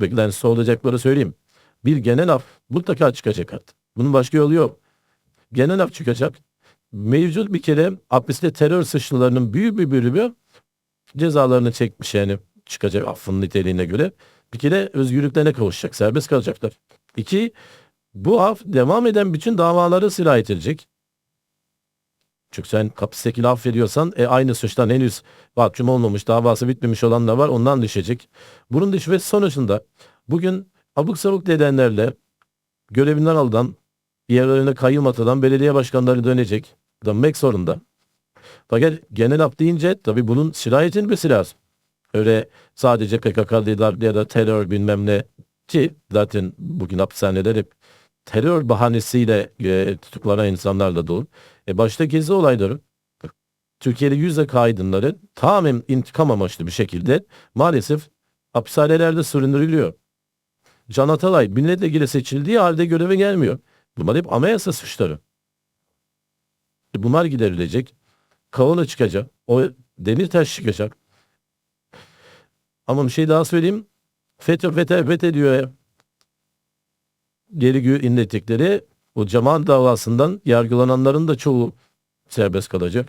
beklentisi olacakları söyleyeyim. Bir genel af mutlaka çıkacak artık. Bunun başka yolu yok. Genel af çıkacak. Mevcut bir kere hapiste terör suçlularının büyük bir bölümü cezalarını çekmiş yani çıkacak affın niteliğine göre. Bir kere özgürlüklerine kavuşacak, serbest kalacaklar. İki, bu af devam eden bütün davaları sirayet edecek. Çünkü sen hapisteki laf veriyorsan e, aynı suçtan henüz mahkum olmamış, davası bitmemiş olan da var ondan düşecek. Bunun ve sonucunda bugün abuk sabuk nedenlerle görevinden alınan, yerlerine kayyum atadan belediye başkanları dönecek. Dönmek zorunda. Fakat genel af deyince tabii bunun sirayet edilmesi lazım. Öyle sadece PKK'lılar ya da terör bilmem ne ki zaten bugün hapishaneler hep terör bahanesiyle e, tutuklanan insanlarla dolu. E başta gezi olayları Türkiye'de yüzde aydınları tamamen intikam amaçlı bir şekilde maalesef hapishanelerde süründürülüyor. Can Atalay milletvekili seçildiği halde göreve gelmiyor. Bunlar hep anayasa suçları. E Bunlar giderilecek. Kavala çıkacak. O Demirtaş çıkacak. Ama bir şey daha söyleyeyim. FETÖ FETÖ FETÖ diyor. Geri inlettikleri o cemaat davasından yargılananların da çoğu serbest kalacak.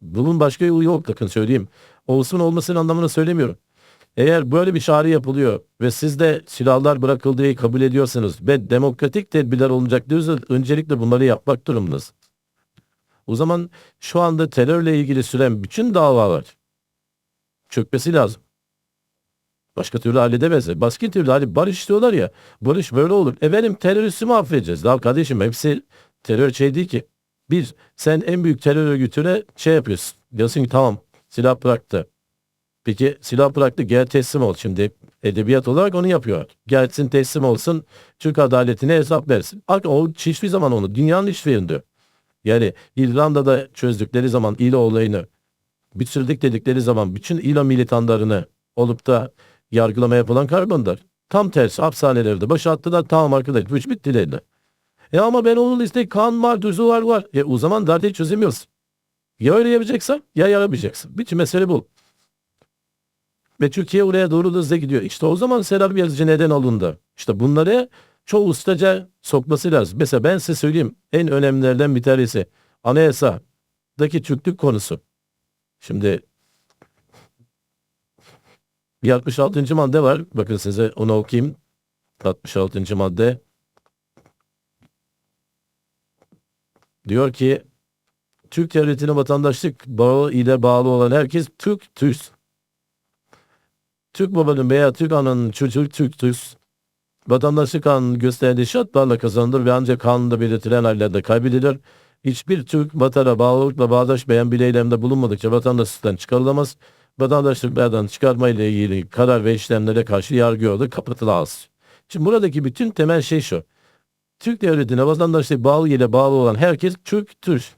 Bunun başka yolu yok bakın söyleyeyim. Olsun olmasın anlamını söylemiyorum. Eğer böyle bir çağrı yapılıyor ve siz de silahlar bırakıldığı kabul ediyorsanız ve demokratik tedbirler olacak diyorsanız öncelikle bunları yapmak durumundasınız. O zaman şu anda terörle ilgili süren bütün davalar çökmesi lazım. Başka türlü halledemezler. Başka türlü hani barış istiyorlar ya. Barış böyle olur. Efendim teröristi mi affedeceğiz? Daha kardeşim hepsi terör şey değil ki. Bir, sen en büyük terör örgütüne şey yapıyorsun. Diyorsun ki tamam silah bıraktı. Peki silah bıraktı gel teslim ol. Şimdi edebiyat olarak onu yapıyor. Gelsin teslim olsun. Türk adaletine hesap versin. O hiçbir zaman onu dünyanın hiçbir yerinde. Yani İrlanda'da çözdükleri zaman İLO olayını bitirdik dedikleri zaman bütün İLO militanlarını olup da yargılama yapılan karbonlar. Tam tersi hapishanelerde boşalttılar tamam arkadaş bu iş bitti dediler. E ama ben onun liste kan var, tuzu var var. E o zaman derdi çözemiyorsun. Ya öyle yapacaksan ya yaramayacaksın. Bütün mesele bu. Ve Türkiye oraya doğru hızla gidiyor. İşte o zaman Serap Yazıcı neden alındı? İşte bunları çoğu ustaca sokması lazım. Mesela ben size söyleyeyim en önemlilerden bir tanesi anayasadaki Türklük konusu. Şimdi bir 66. madde var. Bakın size onu okuyayım. 66. madde. Diyor ki Türk devletine vatandaşlık bağı ile bağlı olan herkes Türk Türk. Türk babanın veya Türk ananın çocuğu Türk Türk. Vatandaşlık kanunu gösterdiği şartlarla kazanılır ve ancak kanunda belirtilen hallerde kaybedilir. Hiçbir Türk vatana bağlılıkla bağdaşmayan bir eylemde bulunmadıkça vatandaşlıktan çıkarılamaz. Vatandaşlıklardan çıkarma ile ilgili karar ve işlemlere karşı yargı yolu kapatılamaz. Şimdi buradaki bütün temel şey şu. Türk devletine vatandaşlık bağlı ile bağlı olan herkes Türktür.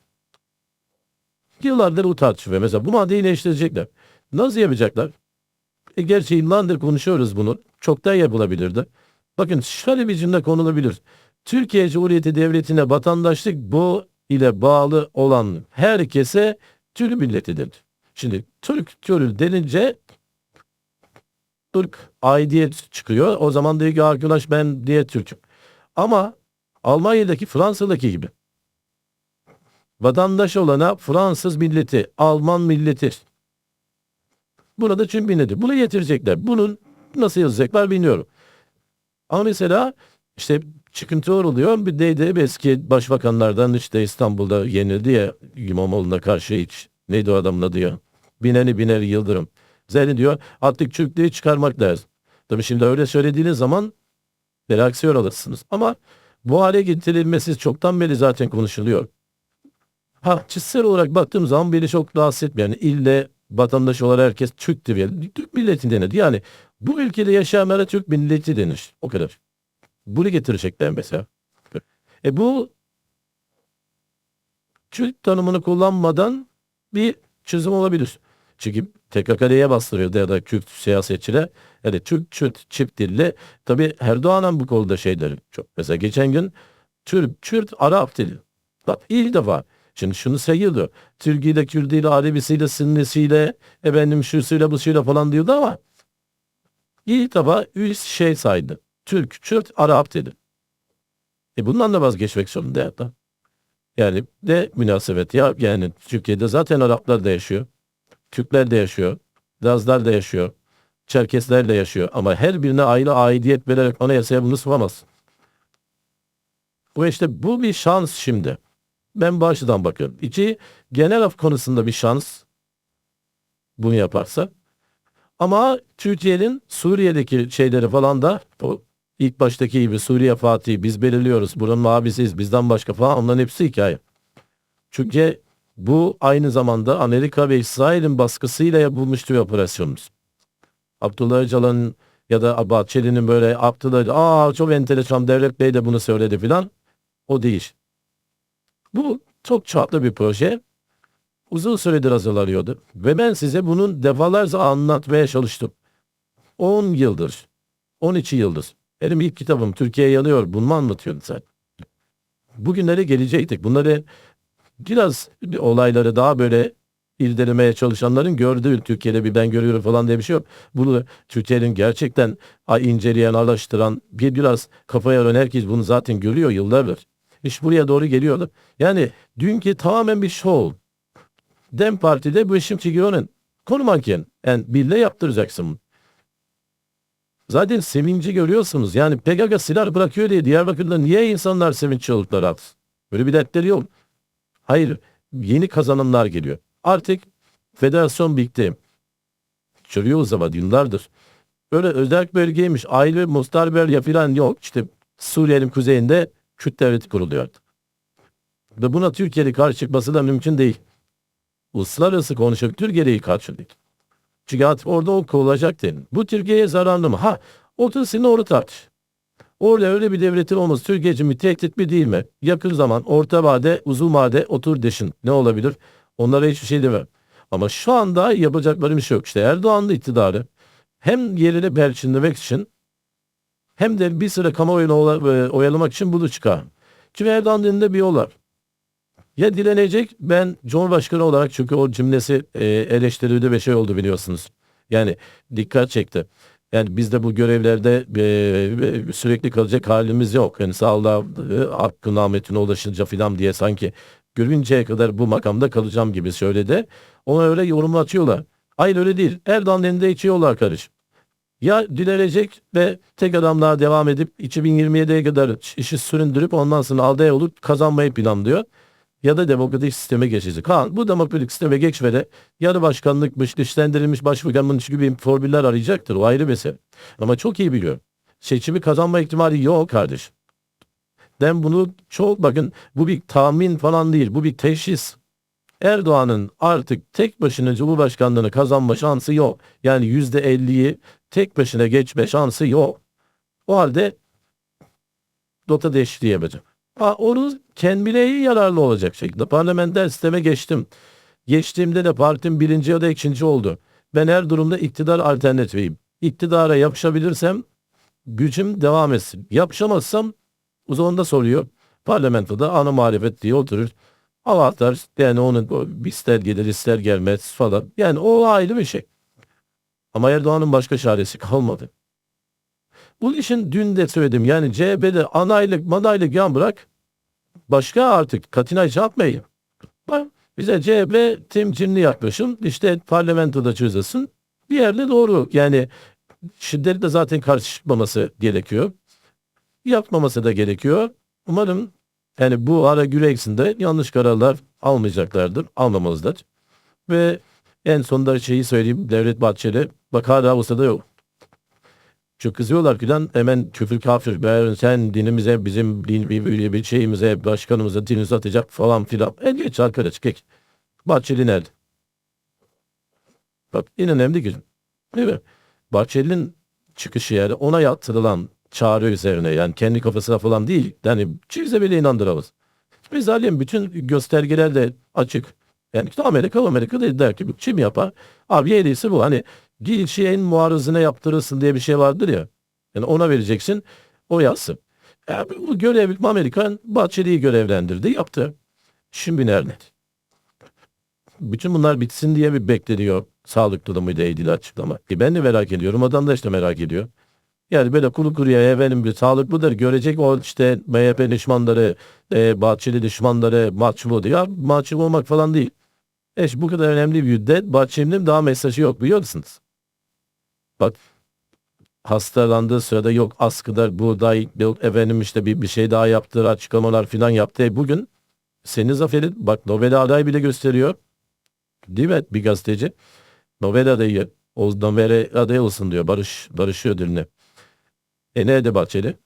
Yıllardır bu tartışılıyor. Mesela bu maddeyi değiştirecekler. Nasıl yapacaklar? E gerçi yıllardır konuşuyoruz bunu. Çoktan yapılabilirdi. Bakın şöyle bir cümle konulabilir. Türkiye Cumhuriyeti Devleti'ne vatandaşlık bu ile bağlı olan herkese Türk milletidir. Şimdi Türk Türk denince Türk aidiyet çıkıyor. O zaman diyor ki arkadaş ben diye Türk'üm. Ama Almanya'daki Fransa'daki gibi. Vatandaş olana Fransız milleti, Alman milleti. Burada Türk milleti. Bunu getirecekler. Bunun nasıl yazacaklar bilmiyorum. Ama mesela işte çıkıntı oluyor. Bir de eski başbakanlardan işte İstanbul'da yenildi ya İmamoğlu'na karşı hiç. Neydi o adamın adı ya? Bineni Biner Yıldırım. Zeyni diyor artık Türklüğü çıkarmak lazım. Tabii şimdi öyle söylediğiniz zaman reaksiyon alırsınız. Ama bu hale getirilmesi çoktan beri zaten konuşuluyor. Ha çizsel olarak baktığım zaman beni çok rahatsız etmiyor. Yani ille vatandaş olarak herkes Türk'tür. Yani Türk milleti denir. Yani bu ülkede yaşayanlara Türk milleti denir. O kadar. Bunu getirecekler mesela. E bu Türk tanımını kullanmadan bir çözüm olabilir. Çünkü TKK'ya bastırıyordu ya da Kürt siyasetçiler. Yani Türk Kürt çift dille tabi Erdoğan'ın bu konuda şeyleri çok. Mesela geçen gün Türk, Kürt, Arap dili. Bak ilk defa. Şimdi şunu sayılıyor. Türkiye'de Kürdiyle, Arabisiyle, Sünnisiyle, efendim şusuyla, busuyla falan diyordu ama İlk defa üç şey saydı. Türk, Kürt, Arap dedi. E bundan da vazgeçmek zorunda ya da. Yani de münasebet ya yani Türkiye'de zaten Araplar da yaşıyor. Türkler de yaşıyor. Lazlar da yaşıyor. Çerkesler de yaşıyor. Ama her birine ayrı aidiyet vererek anayasaya bunu sıvamazsın. Bu işte bu bir şans şimdi. Ben bu açıdan bakıyorum. İki, genel af konusunda bir şans bunu yaparsa. Ama Türkiye'nin Suriye'deki şeyleri falan da o ilk baştaki gibi Suriye Fatih'i biz belirliyoruz. Buranın abisiyiz bizden başka falan onların hepsi hikaye. Çünkü bu aynı zamanda Amerika ve İsrail'in baskısıyla yapılmış bir operasyonumuz. Abdullah Öcalan'ın ya da Bahçeli'nin böyle Abdullah aa çok enteresan Devlet Bey de bunu söyledi filan. O değil. Bu çok çaplı bir proje. Uzun süredir hazırlanıyordu. Ve ben size bunun defalarca anlatmaya çalıştım. 10 yıldır, 12 yıldır. Benim ilk kitabım Türkiye yanıyor. Bunu mu anlatıyordun sen? Bugünlere gelecektik. Bunları biraz olayları daha böyle irdelemeye çalışanların gördüğü Türkiye'de bir ben görüyorum falan diye bir şey yok. Bunu Türkiye'nin gerçekten inceleyen, araştıran bir biraz kafaya ön herkes bunu zaten görüyor yıllardır. İş buraya doğru geliyordu. Yani dünkü tamamen bir şov. Dem Parti'de bu işin figürünün konu manken. Yani bille yaptıracaksın. Zaten sevinci görüyorsunuz. Yani PKK silah bırakıyor diye Diyarbakır'da niye insanlar sevinç çığlıkları atsın? Böyle bir dertleri yok. Hayır. Yeni kazanımlar geliyor. Artık federasyon birlikte. Çürüyor zaman yıllardır. Böyle özel bölgeymiş. Aile Mustarberya falan yok. İşte Suriye'nin kuzeyinde Kürt devleti kuruluyor. Ve buna Türkiye'nin karşı çıkması da mümkün değil. Uluslararası konuşup Türkiye'yi karşı değil. Çünkü artık orada o kovulacak denin. Bu Türkiye'ye zararlı mı? Ha, otursun orada tartış. Orada öyle bir devletin olması Türkiye için bir tehdit mi değil mi? Yakın zaman, orta vade, uzun vade otur deşin. Ne olabilir? Onlara hiçbir şey demem. Ama şu anda yapacakları bir şey yok. İşte Erdoğan'ın iktidarı hem yerini perçinlemek için hem de bir süre kamuoyunu oyalamak için bunu çıkar. Çünkü Erdoğan'ın elinde bir yol var. Ya dilenecek ben Cumhurbaşkanı olarak çünkü o cümlesi e, eleştirildi ve şey oldu biliyorsunuz. Yani dikkat çekti. Yani biz de bu görevlerde e, sürekli kalacak halimiz yok. Yani sağlığa e, hakkın ahmetine ulaşınca filan diye sanki görünceye kadar bu makamda kalacağım gibi söyledi. Ona öyle yorumlatıyorlar. Hayır öyle değil. Erdoğan'ın elinde içiyorlar karış. Ya dilenecek ve tek adamlığa devam edip 2027'ye kadar işi süründürüp ondan sonra adaya olup kazanmayı planlıyor ya da demokratik sisteme geçecek. Ha, bu demokratik sisteme geçmede yarı başkanlıkmış, güçlendirilmiş başbakanlık gibi formüller arayacaktır. O ayrı mesele. Ama çok iyi biliyor. Seçimi kazanma ihtimali yok kardeş. Ben bunu çok bakın bu bir tahmin falan değil. Bu bir teşhis. Erdoğan'ın artık tek başına Cumhurbaşkanlığını kazanma şansı yok. Yani yüzde elliyi tek başına geçme şansı yok. O halde nota değişikliği yapacak. Ha, onu kendine yararlı olacak şekilde. Parlamenter sisteme geçtim. Geçtiğimde de partim birinci ya da ikinci oldu. Ben her durumda iktidar alternatifiyim. İktidara yapışabilirsem gücüm devam etsin. Yapışamazsam uzununda soruyor. Parlamentoda ana muhalefet diye oturur. Hava atar. Yani onun ister gelir ister gelmez falan. Yani o ayrı bir şey. Ama Erdoğan'ın başka çaresi kalmadı. Bu işin dün de söyledim. Yani CHP'de anaylık manaylık yan bırak. Başka artık katına iş yapmayın. Bize CHP temkinli yaklaşım. İşte parlamentoda çözülsün. Bir yerde doğru. Yani şiddetle zaten karşı çıkmaması gerekiyor. Yapmaması da gerekiyor. Umarım yani bu ara güreksinde yanlış kararlar almayacaklardır. Almamazlar. Ve en sonunda şeyi söyleyeyim. Devlet Bahçeli bak hala olsa da yok. Çok kızıyorlar filan hemen küfür kafir. Ben sen dinimize bizim din bir, bir, bir şeyimize başkanımıza dinimizi atacak falan filan. En geç arkadaş geç. Bahçeli nerede? Bak en önemli gün. Değil mi? Bahçeli'nin çıkışı yani ona yatırılan çağrı üzerine yani kendi kafasına falan değil. Yani çize bile inandıramaz. Biz alem bütün göstergeler de açık. Yani Amerika Amerika da der ki kim yapar? Abi en bu. Hani bir şeyin muarızına yaptırırsın diye bir şey vardır ya. Yani ona vereceksin. O yazsın. Yani bu görev Amerikan Bahçeli'yi görevlendirdi. Yaptı. Şimdi nerede? Bütün bunlar bitsin diye mi bekleniyor? Sağlık durumuyla ilgili açıklama. E ben de merak ediyorum. Vatandaş da merak ediyor. Yani böyle kuru kuruya efendim bir sağlıklıdır görecek o işte MHP düşmanları, e, Bahçeli düşmanları mahcup oluyor. Ya mahcup olmak falan değil. E bu kadar önemli bir müddet Bahçeli'nin daha mesajı yok biliyor musunuz? Bak hastalandığı sırada yok askıda buğday yok efendim işte bir, bir şey daha yaptı açıklamalar falan yaptı. E bugün senin zaferin bak Nobel aday bile gösteriyor. Değil mi bir gazeteci? Nobel adayı o Nobel aday olsun diyor barış barış ödülüne. E nerede Bahçeli?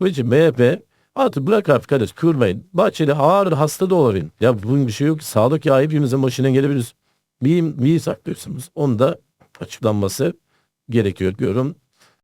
O için MHP artık bırak arkadaş kırmayın. Bahçeli ağır hasta da olabilir. Ya bunun bir şey yok. Sağlık ya hepimizin başına gelebilir. Bir, bir saklıyorsunuz. Onu da açıklanması gerekiyor diyorum.